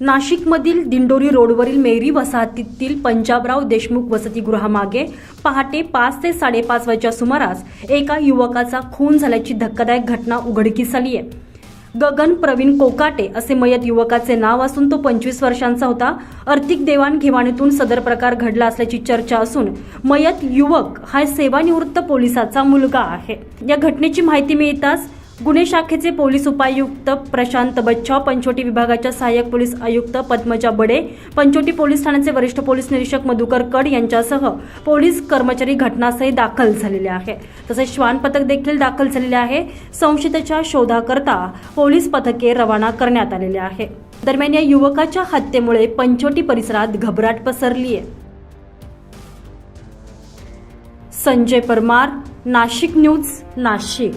नाशिकमधील दिंडोरी रोडवरील मेरी वसाहतीतील पंजाबराव देशमुख वसतिगृहामागे पहाटे पाच ते साडेपाच वाजच्या सुमारास एका युवकाचा खून झाल्याची धक्कादायक घटना उघडकीस आली आहे. गगन प्रवीण कोकाटे असे मयत युवकाचे नाव असून तो पंचवीस वर्षांचा होता. आर्थिक देवाणघेवाणीतून सदर प्रकार घडला असल्याची चर्चा असून मयत युवक हा सेवानिवृत्त पोलिसाचा मुलगा आहे. या घटनेची माहिती मिळताच गुन्हे शाखेचे पोलीस उपायुक्त प्रशांत बच्छाव पंचोटी विभागाच्या सहाय्यक पोलीस आयुक्त पद्मजा बडे पंचोटी पोलीस ठाण्याचे वरिष्ठ पोलीस निरीक्षक मधुकर कड यांच्यासह पोलीस कर्मचारी घटनास्थळी दाखल झालेले आहे तसेच श्वान पथक देखील दाखल झालेले आहे. संशयिताच्या शोधाकरता पोलीस पथके रवाना करण्यात आलेले आहे. दरम्यान या युवकाच्या हत्येमुळे पंचोटी परिसरात घबराट पसरली आहे संजय परमार नाशिक न्यूज नाशिक.